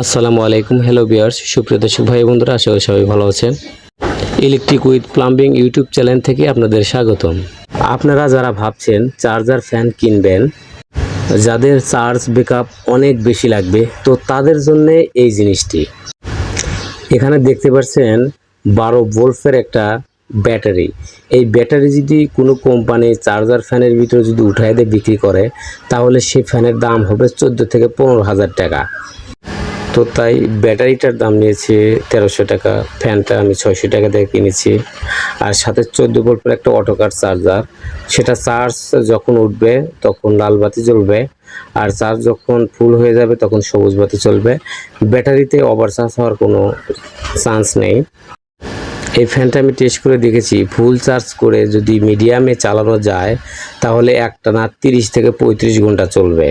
আসসালামু আলাইকুম হ্যালো বিয়ার্স সুপ্রিয় দর্শক ভাই বন্ধুরা, আশা করি সবাই ভালো আছেন। Electric with plumbing YouTube channel থেকে আপনাদের স্বাগতম। আপনারা যারা ভাবছেন চার্জার ফ্যান কিনবেন, যাদের চার্জ ব্যাকআপ অনেক বেশি লাগবে, তো তাদের জন্য এই জিনিসটি। এখানে দেখতে পাচ্ছেন বারো ভোল্টের একটা ব্যাটারি। এই ব্যাটারি যদি কোনো কোম্পানি চার্জার ফ্যানের ভিতরে যদি উঠাই দিয়ে বিক্রি করে, তাহলে সেই ফ্যানের দাম হবে চোদ্দ থেকে পনেরো হাজার টাকা। তো তাই ব্যাটারিটার দাম নিয়েছে তেরোশো টাকা, ফ্যানটা আমি ছয়শো টাকা দিয়ে কিনেছি। আর সাথে চোদ্দ ভোল্টের একটা অটোকার চার্জার, সেটা চার্জ যখন উঠবে তখন লাল বাতি জ্বলবে, আর চার্জ যখন ফুল হয়ে যাবে তখন সবুজ বাতি চলবে ব্যাটারিতে ওভারচার্জ হওয়ার কোনো চান্স নেই। এই ফ্যানটা আমি টেস্ট করে দেখেছি, ফুল চার্জ করে যদি মিডিয়ামে চালানো যায় তাহলে একটানা তিরিশ থেকে পঁয়ত্রিশ ঘণ্টা চলবে।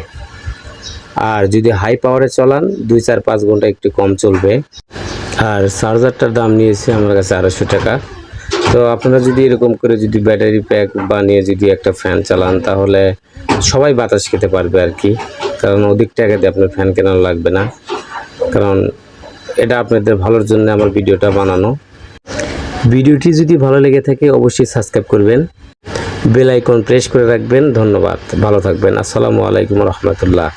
আর যদি হাই পাওয়ারে চালান, দুই চার পাঁচ ঘণ্টা একটু কম চলবে। আর চার্জারটার দাম নিয়েছে আমার কাছে আড়াইশো টাকা। তো আপনারা যদি এরকম করে যদি ব্যাটারি প্যাক বানিয়ে যদি একটা ফ্যান চালান, তাহলে সবাই বাতাস খেতে পারবে আর কি। কারণ অধিক টাকা দিয়ে আপনার ফ্যান কেনানো লাগবে না। কারণ এটা আপনাদের ভালোর জন্য আমার ভিডিওটা বানানো। ভিডিওটি যদি ভালো লেগে থাকে, অবশ্যই সাবস্ক্রাইব করবেন। বেল আইকন প্রেস করে রাখবেন। ধন্যবাদ। ভালো থাকবেন। আসসালামু আলাইকুম রহমতুল্লাহ।